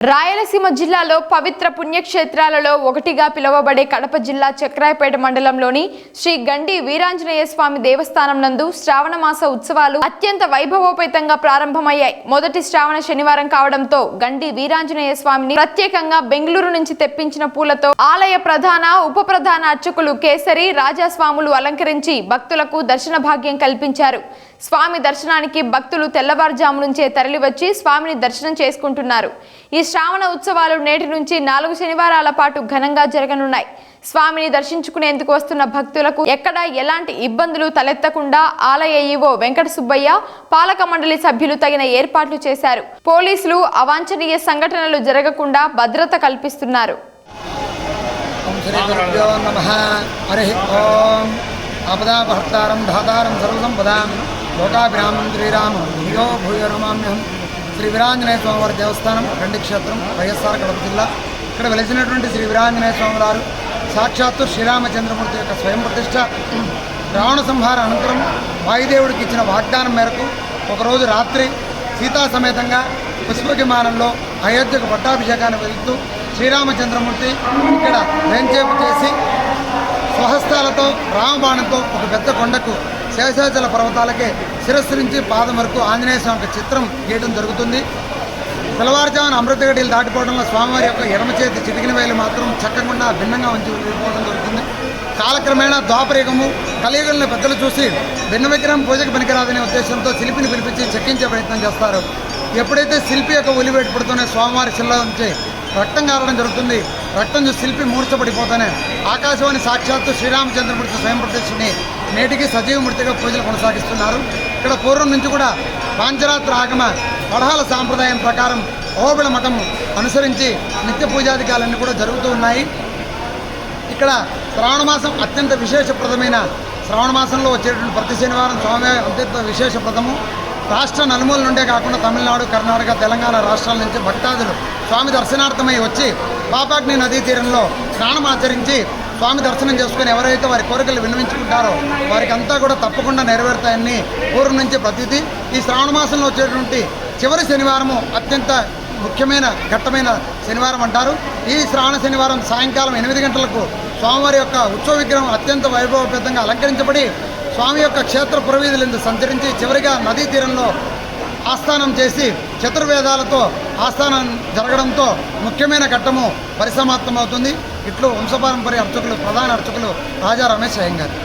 రాయలసీమ జిల్లాలో పవిత్ర పుణ్యక్షేత్రాలలో ఒకటిగా పిలువబడే కడప జిల్లా చక్రాయపేట మండలంలోని శ్రీ గండి వీరాంజనేయ స్వామి దేవస్థానం నందు శ్రావణ మాస ఉత్సవాలు అత్యంత వైభవోపేతంగా ప్రారంభమయ్యాయి. మొదటి శ్రావణ శనివారం కావడంతో గండి వీరాంజనేయ స్వామిని ప్రత్యేకంగా బెంగళూరు నుంచి తెప్పించిన పూలతో ఆలయ ప్రధాన ఉప ప్రధాన అర్చకులు కేసరి రాజాస్వాములు అలంకరించి భక్తులకు దర్శన భాగ్యం కల్పించారు. స్వామి దర్శనానికి భక్తులు తెల్లవారుజాము నుంచే తరలివచ్చి స్వామిని దర్శనం చేసుకుంటున్నారు. ఈ శ్రావణ ఉత్సవాలు నేటి నుంచి నాలుగు శనివారాల పాటు ఘనంగా జరగనున్నాయి. స్వామిని దర్శించుకునేందుకు వస్తున్న భక్తులకు ఎక్కడ ఎలాంటి ఇబ్బందులు తలెత్తకుండా ఆలయ ఈవో వెంకట సుబ్బయ్య పాలక మండలి సభ్యులు తగిన ఏర్పాట్లు చేశారు. పోలీసులు అవాంఛనీయ సంఘటనలు జరగకుండా భద్రత కల్పిస్తున్నారు. ఆపదాపహర్తారం ధాతారం సర్వసంపదాం లోకాభిరామం శ్రీరామం. భూయో నమామ్యహం శ్రీ వీరాంజనేయ స్వామివారి దేవస్థానం రెండు క్షేత్రం వైఎస్ఆర్ కడప జిల్లా. ఇక్కడ వెలిసినటువంటి శ్రీ వీరాంజనేయ స్వామివారు సాక్షాత్తు శ్రీరామచంద్రమూర్తి యొక్క స్వయం ప్రతిష్ట. రావణ సంహార అనంతరం వాయుదేవుడికి ఇచ్చిన వాగ్దానం మేరకు ఒకరోజు రాత్రి సీతా సమేతంగా పుష్పవిమానంలో అయోధ్యకు పట్టాభిషేకాన్ని వెళుతూ శ్రీరామచంద్రమూర్తి ఇక్కడ వేంచేపు చేసి స్వహస్తాలతో రామబాణంతో ఒక పెద్ద కొండకు శేషాచల పర్వతాలకే శిరస్సు నుంచి పాదం వరకు ఆంజనేయ స్వామి యొక్క చిత్రం గీయడం జరుగుతుంది. తెల్లవారుజామున అమృతగడిలు దాటిపోవడంలో స్వామివారి యొక్క ఎడమ చేతి చిటికిన వేలు మాత్రం చక్కకుండా భిన్నంగా ఉంచి వెళ్ళిపోవడం జరుగుతుంది. కాలక్రమేణా ద్వాపరయుగము. కలియుగంలో పెద్దలు చూసి భిన్న విగ్రహం పూజకు పనికిరాదనే ఉద్దేశంతో శిల్పిని పిలిపించి చెక్కించే ప్రయత్నం చేస్తారు. ఎప్పుడైతే శిల్పి యొక్క ఒలివేటు పడుతూనే స్వామివారి శిల్ల నుంచి రక్తం కారడం జరుగుతుంది. రక్తం శిల్పి మూర్చబడిపోతానే ఆకాశవాణి సాక్షాత్తు శ్రీరామచంద్రమూర్తి స్వయం ప్రతిష్ఠని నేటికి సజీవమూర్తిగా పూజలు కొనసాగిస్తున్నారు. ఇక్కడ పూర్వం నుంచి కూడా పాంచరాత్ర ఆగమ పడహాల సాంప్రదాయం ప్రకారం ఓబిళ మఠం అనుసరించి నిత్య పూజాధికాలన్నీ కూడా జరుగుతూ ఉన్నాయి. ఇక్కడ శ్రావణమాసం అత్యంత విశేషప్రదమైన శ్రావణమాసంలో వచ్చేటువంటి ప్రతి శనివారం స్వామి అత్యంత విశేషప్రదము. రాష్ట్ర నలుమూల నుండే కాకుండా తమిళనాడు కర్ణాటక తెలంగాణ రాష్ట్రాల నుంచి భక్తాదులు స్వామి దర్శనార్థమై వచ్చి పాపాగ్ని నదీ తీరంలో స్నానం ఆచరించి స్వామి దర్శనం చేసుకుని ఎవరైతే వారి కోరికలు విన్నవించుకుంటారో వారికి అంతా కూడా తప్పకుండా నెరవేరుతాయని పూర్వం నుంచి ప్రతీతి. ఈ శ్రావణ మాసంలో వచ్చేటువంటి చివరి శనివారము అత్యంత ముఖ్యమైన ఘట్టమైన శనివారం అంటారు. ఈ శ్రావణ శనివారం సాయంకాలం ఎనిమిది గంటలకు స్వామివారి యొక్క ఉత్సవ విగ్రహం అత్యంత వైభవపేతంగా అలంకరించబడి స్వామి యొక్క క్షేత్ర పురవీధులందు సంచరించి చివరిగా నదీ తీరంలో ఆస్థానం చేసి చతుర్వేదాలతో ఆస్థానం జరగడంతో ముఖ్యమైన ఘట్టము పరిసమాప్తమవుతుంది. ఇట్లు వంశపారంపర్య అర్చకులు ప్రధాన అర్చకులు రాజా రమేష్ అయ్యంగారు